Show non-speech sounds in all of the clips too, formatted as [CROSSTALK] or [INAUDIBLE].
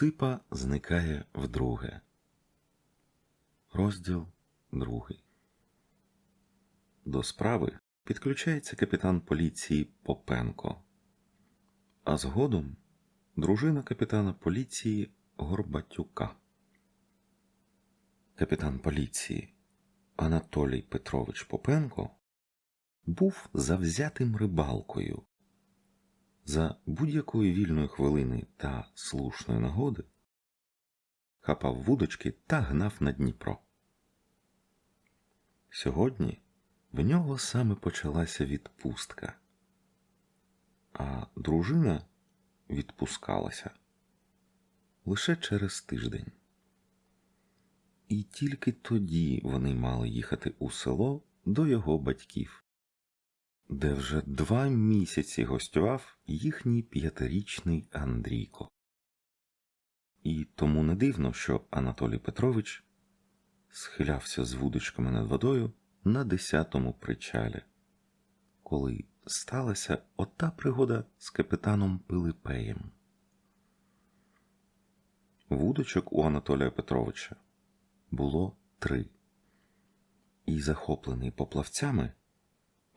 Ципа зникає вдруге. Розділ другий. До справи підключається капітан поліції Попенко, а згодом дружина капітана поліції Горбатюка. Капітан поліції Анатолій Петрович Попенко був завзятим рибалкою. За будь-якої вільної хвилини та слушної нагоди хапав вудочки та гнав на Дніпро. Сьогодні в нього саме почалася відпустка, а дружина відпускалася лише через тиждень. І тільки тоді вони мали їхати у село до його батьків, де вже два місяці гостював їхній п'ятирічний Андрійко. І тому не дивно, що Анатолій Петрович схилявся з вудочками над водою на десятому причалі, коли сталася ота пригода з капітаном Пилипеєм. Вудочок у Анатолія Петровича було три, і, захоплений поплавцями,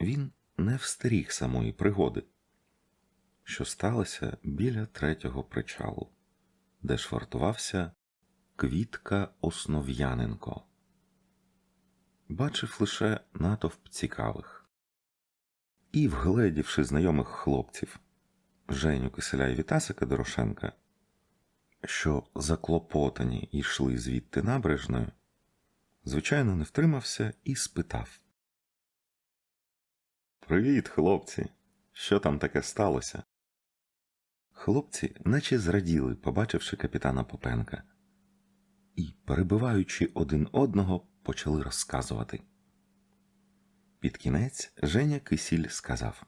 він не встеріг самої пригоди, що сталося біля третього причалу, де швартувався Квітка Основ'яненко. Бачив лише натовп цікавих. І, вгледівши знайомих хлопців Женю Киселя і Вітасика Дорошенка, що заклопотані йшли звідти набережною, звичайно, не втримався і спитав. Привіт, хлопці! Що там таке сталося? Хлопці наче зраділи, побачивши капітана Попенка, і, перебиваючи один одного, почали розказувати. Під кінець Женя Кисіль сказав: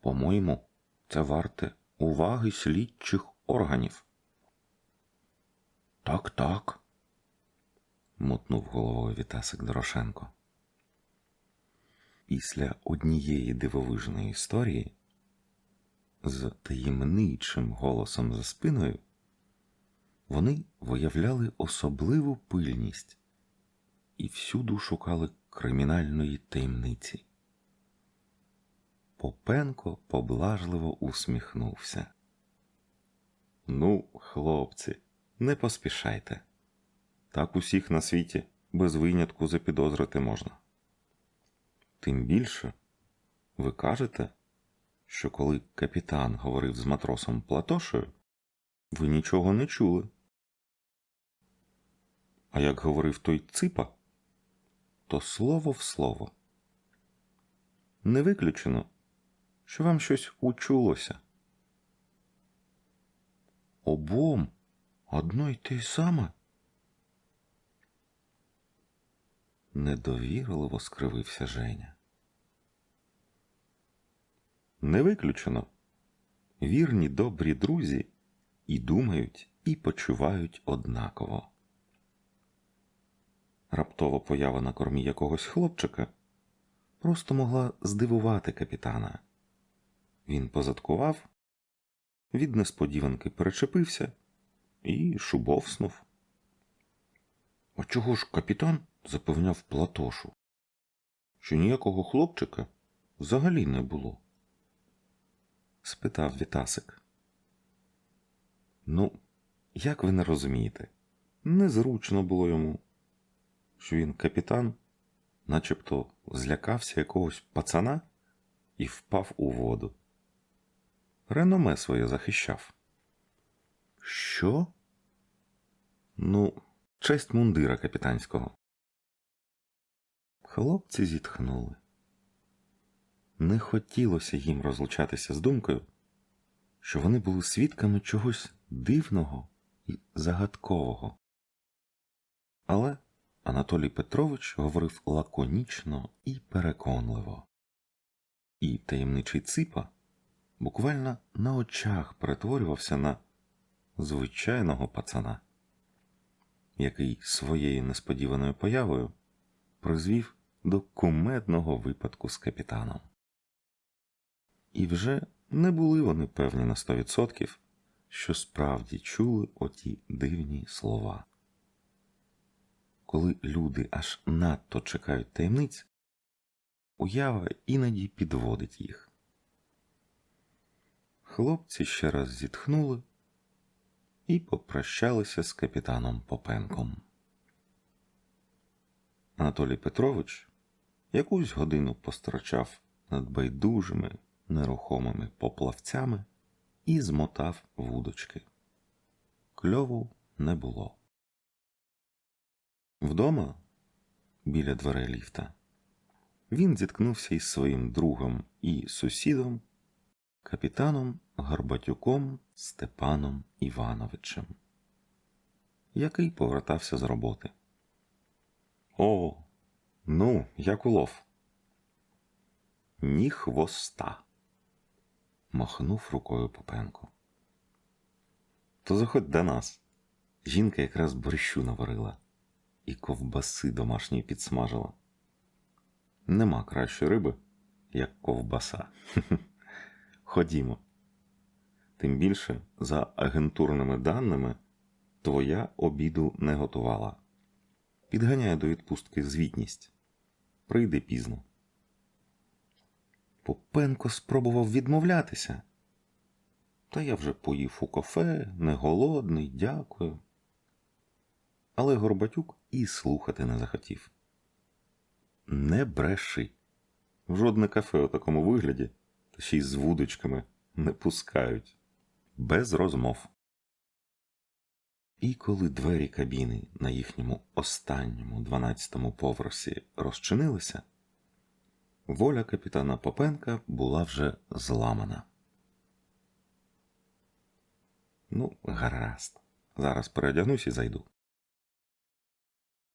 По-моєму, це варте уваги слідчих органів. Так, так, мотнув головою Вітасик Дорошенко. Після однієї дивовижної історії з таємничим голосом за спиною вони виявляли особливу пильність і всюду шукали кримінальної таємниці. Попенко поблажливо усміхнувся. Ну, хлопці, не поспішайте. Так усіх на світі без винятку запідозрити можна. Тим більше ви кажете, що коли капітан говорив з матросом Платошею, ви нічого не чули. А як говорив той ципа, то слово в слово. Не виключено, що вам щось учулося. Обом одно й те саме. Недовірливо скривився Женя. Не виключено. Вірні добрі друзі і думають, і почувають однаково. Раптова поява на кормі якогось хлопчика просто могла здивувати капітана. Він позадкував, від несподіванки перечепився і шубовснув. А чого ж капітан запевняв Платошу, що ніякого хлопчика взагалі не було? спитав Вітасик. Ну, як ви не розумієте, незручно було йому, що він капітан, начебто злякався якогось пацана і впав у воду. Реноме своє захищав. Що? Ну, честь мундира капітанського. Хлопці зітхнули. Не хотілося їм розлучатися з думкою, що вони були свідками чогось дивного і загадкового. Але Анатолій Петрович говорив лаконічно і переконливо, і таємничий ципа буквально на очах перетворювався на звичайного пацана, який своєю несподіваною появою призвів до кумедного випадку з капітаном. І вже не були вони певні на сто відсотків, що справді чули оті дивні слова. Коли люди аж надто чекають таємниць, уява іноді підводить їх. Хлопці ще раз зітхнули і попрощалися з капітаном Попенком. Анатолій Петрович якусь годину построчав над байдужими, нерухомими поплавцями і змотав вудочки. Кльову не було. Вдома, біля дверей ліфта, він зіткнувся із своїм другом і сусідом, капітаном Горбатюком Степаном Івановичем, який повертався з роботи. О, ну, як улов. Ні хвоста. махнув рукою Попенко. То заходь до нас. Жінка якраз борщу наварила і ковбаси домашньої підсмажила. Нема кращої риби, як ковбаса. [LAUGHS] Ходімо. Тим більше, за агентурними даними, твоя обіду не готувала. Підганяє до відпустки звітність. Прийди пізно. Попенко спробував відмовлятися. Та я вже поїв у кафе, не голодний, дякую. Але Горбатюк і слухати не захотів. Не бреши. В жодне кафе у такому вигляді, та ще й з вудочками, не пускають. Без розмов. І коли двері кабіни на їхньому останньому дванадцятому поверсі розчинилися, воля капітана Попенка була вже зламана. Ну, гаразд. Зараз переодягнусь і зайду.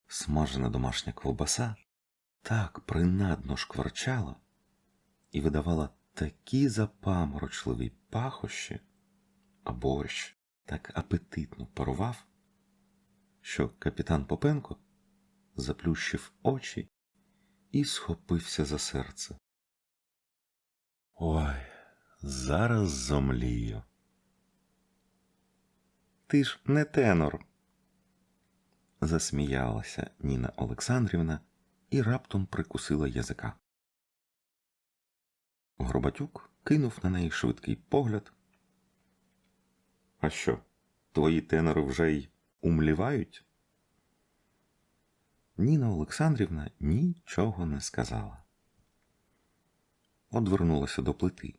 Смажена домашня ковбаса так принадно шкварчала і видавала такі запаморочливі пахощі, а борщ так апетитно парував, що капітан Попенко заплющив очі і схопився за серце. Ой, зараз зомлію. Ти ж не тенор. Засміялася Ніна Олександрівна і раптом прикусила язика. Горбатюк кинув на неї швидкий погляд. А що, твої тенори вже й умлівають? Ніна Олександрівна нічого не сказала. Одвернулася до плити,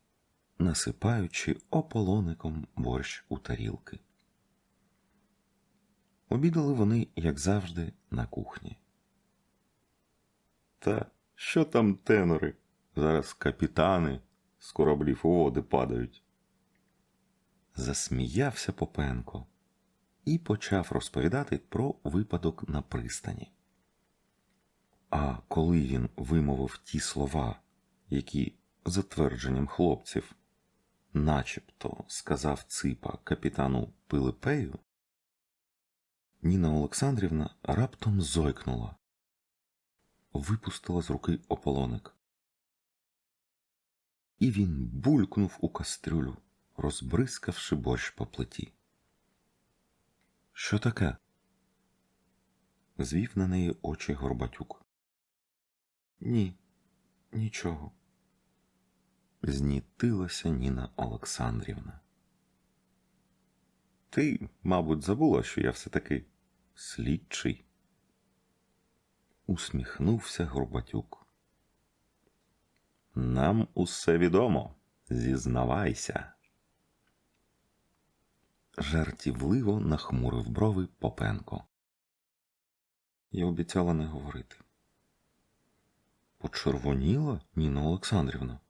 насипаючи ополоником борщ у тарілки. Обідали вони, як завжди, на кухні. Та що там тенори? Зараз капітани з кораблів у води падають. Засміявся Попенко і почав розповідати про випадок на пристані. А коли він вимовив ті слова, які, за твердженням хлопців, начебто сказав ципа капітану Пилипею, Ніна Олександрівна раптом зойкнула, випустила з руки ополоник. І він булькнув у кастрюлю, розбризкавши борщ по плиті. Що таке? Звів на неї очі Горбатюк. Ні, нічого. Знітилася Ніна Олександрівна. Ти, мабуть, забула, що я все таки слідчий. Усміхнувся Горбатюк. Нам усе відомо. Зізнавайся. Жартівливо нахмурив брови Попенко. Я обіцяла не говорити. Почервоніла Ніна Олександрівна.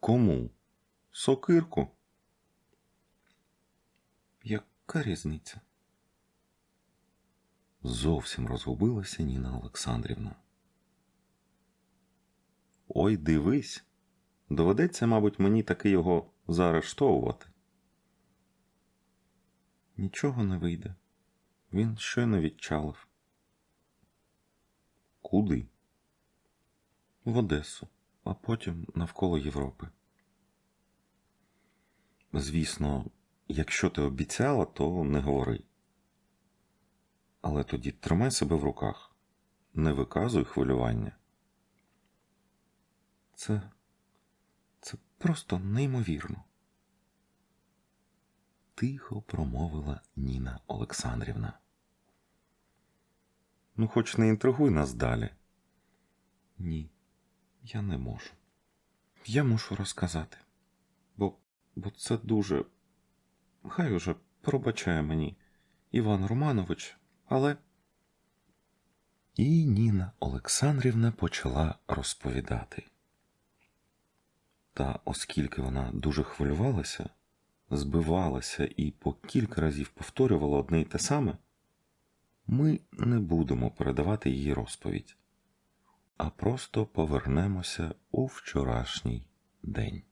Кому? Сокирку? Яка різниця? Зовсім розгубилася Ніна Олександрівна. Ой, дивись. Доведеться, мабуть, мені таки його заарештовувати. Нічого не вийде. Він щойно відчалив. Куди? В Одесу, а потім навколо Європи. Звісно, якщо ти обіцяла, то не говори. Але тоді тримай себе в руках, не виказуй хвилювання. Це. це просто неймовірно. Тихо промовила Ніна Олександрівна. Ну, хоч не інтригуй нас далі. Ні, я не можу. Я мушу розказати. Бо, бо це дуже. Хай уже пробачає мені Іван Романович, але. І Ніна Олександрівна почала розповідати. Та оскільки вона дуже хвилювалася, збивалася і по кілька разів повторювала одне й те саме, ми не будемо передавати її розповідь, а просто повернемося у вчорашній день.